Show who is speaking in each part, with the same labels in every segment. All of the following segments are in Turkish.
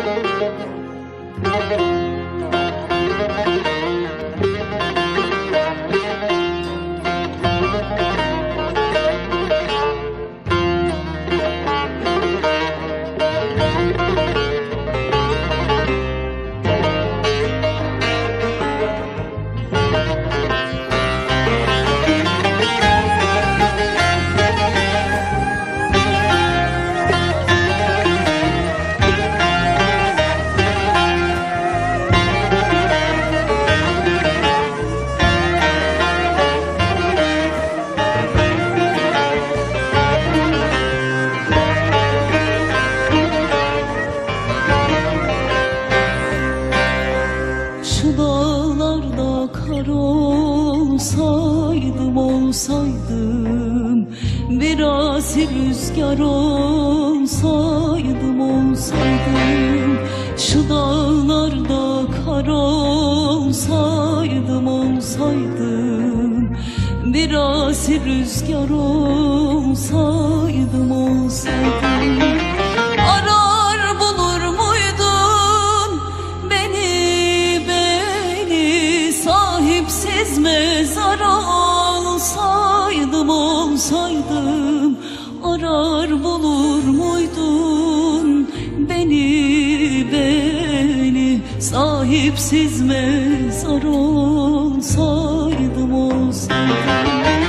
Speaker 1: Şu olsaydım olsaydım Biraz rüzgar olsaydım olsaydım Şu dağlarda kar olsaydım olsaydım Biraz rüzgar olsaydım olsaydım mezara alsaydım olsaydım Arar bulur muydun beni beni? Sahipsiz mezar olsaydım olsaydım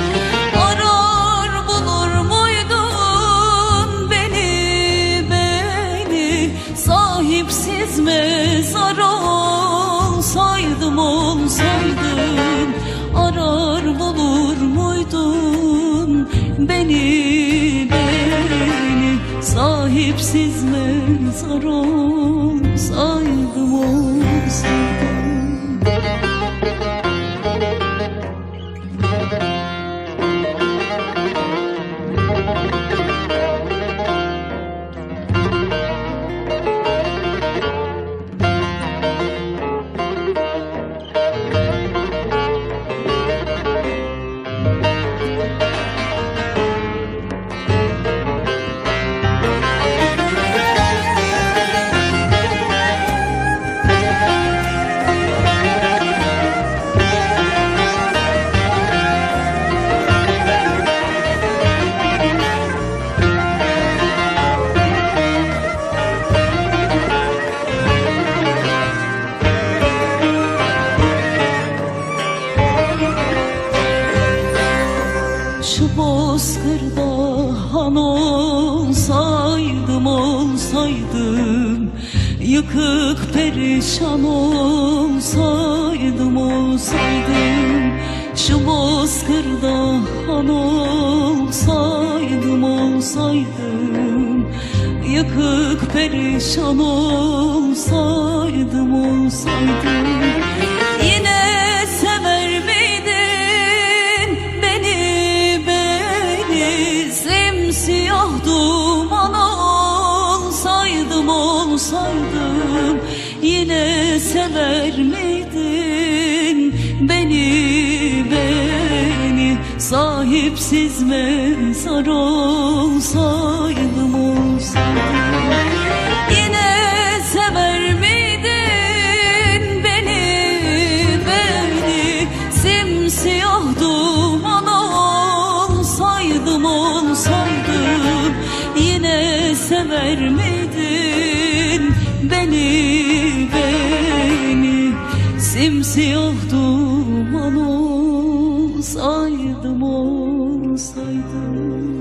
Speaker 1: beni beni. Sahipsiz mezar olsaydım olsaydım Şu bozkırda han olsaydım olsaydım Yıkık perişan olsaydım olsaydım Şu bozkırda han olsaydım olsaydım Yıkık perişan olsaydım olsaydım Simsiyah duman olsaydım olsaydım. Yine sever miydin beni beni? Sahipsiz mezar olsaydım olsaydım Simsiyah duman olsaydım olsaydım